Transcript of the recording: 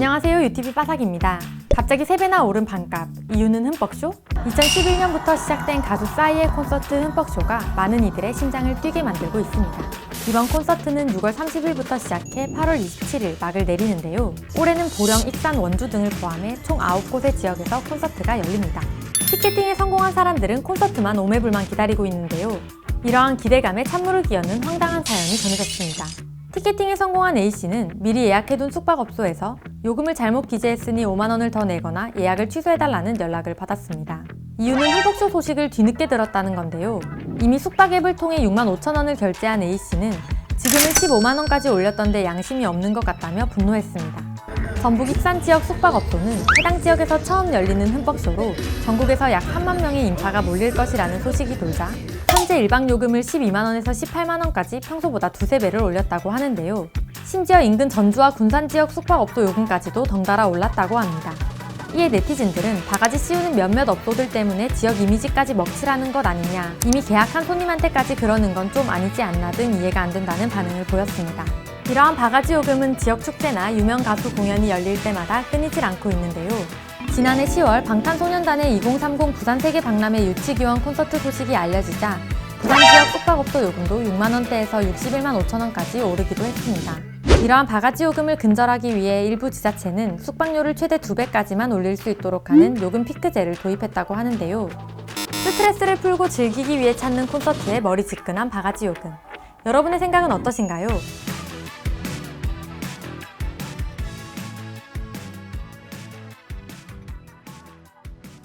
안녕하세요 유티비 빠삭입니다. 갑자기 3배나 오른 반값 이유는 흠뻑쇼? 2011년부터 시작된 가수 싸이의 콘서트 흠뻑쇼가 많은 이들의 심장을 뛰게 만들고 있습니다. 이번 콘서트는 6월 30일부터 시작해 8월 27일 막을 내리는데요. 올해는 보령, 익산, 원주 등을 포함해 총 9곳의 지역에서 콘서트가 열립니다. 티켓팅에 성공한 사람들은 콘서트만 오매불만 기다리고 있는데요. 이러한 기대감에 찬물을 끼얹는 황당한 사연이 전해졌습니다. 티켓팅에 성공한 A씨는 미리 예약해둔 숙박업소에서 요금을 잘못 기재했으니 5만원을 더 내거나 예약을 취소해달라는 연락을 받았습니다. 이유는 흠뻑쇼 소식을 뒤늦게 들었다는 건데요. 이미 숙박 앱을 통해 6만 5천원을 결제한 A씨는 지금은 15만원까지 올렸던데 양심이 없는 것 같다며 분노했습니다. 전북 익산 지역 숙박업소는 해당 지역에서 처음 열리는 흠뻑쇼로 전국에서 약 3만 명의 인파가 몰릴 것이라는 소식이 돌자 현재 일박 요금을 12만원에서 18만원까지 평소보다 두세 배를 올렸다고 하는데요. 심지어 인근 전주와 군산 지역 숙박업소 요금까지도 덩달아 올랐다고 합니다. 이에 네티즌들은 바가지 씌우는 몇몇 업소들 때문에 지역 이미지까지 먹칠하는 것 아니냐, 이미 계약한 손님한테까지 그러는 건 좀 아니지 않나 등 이해가 안 된다는 반응을 보였습니다. 이러한 바가지 요금은 지역 축제나 유명 가수 공연이 열릴 때마다 끊이질 않고 있는데요. 지난해 10월 방탄소년단의 2030 부산 세계 박람회 유치기원 콘서트 소식이 알려지자 부산 지역 숙박업소 요금도 6만 원대에서 61만 5천 원까지 오르기도 했습니다. 이러한 바가지 요금을 근절하기 위해 일부 지자체는 숙박료를 최대 2배까지만 올릴 수 있도록 하는 요금 피크제를 도입했다고 하는데요. 스트레스를 풀고 즐기기 위해 찾는 콘서트에 머리 지끈한 바가지 요금. 여러분의 생각은 어떠신가요?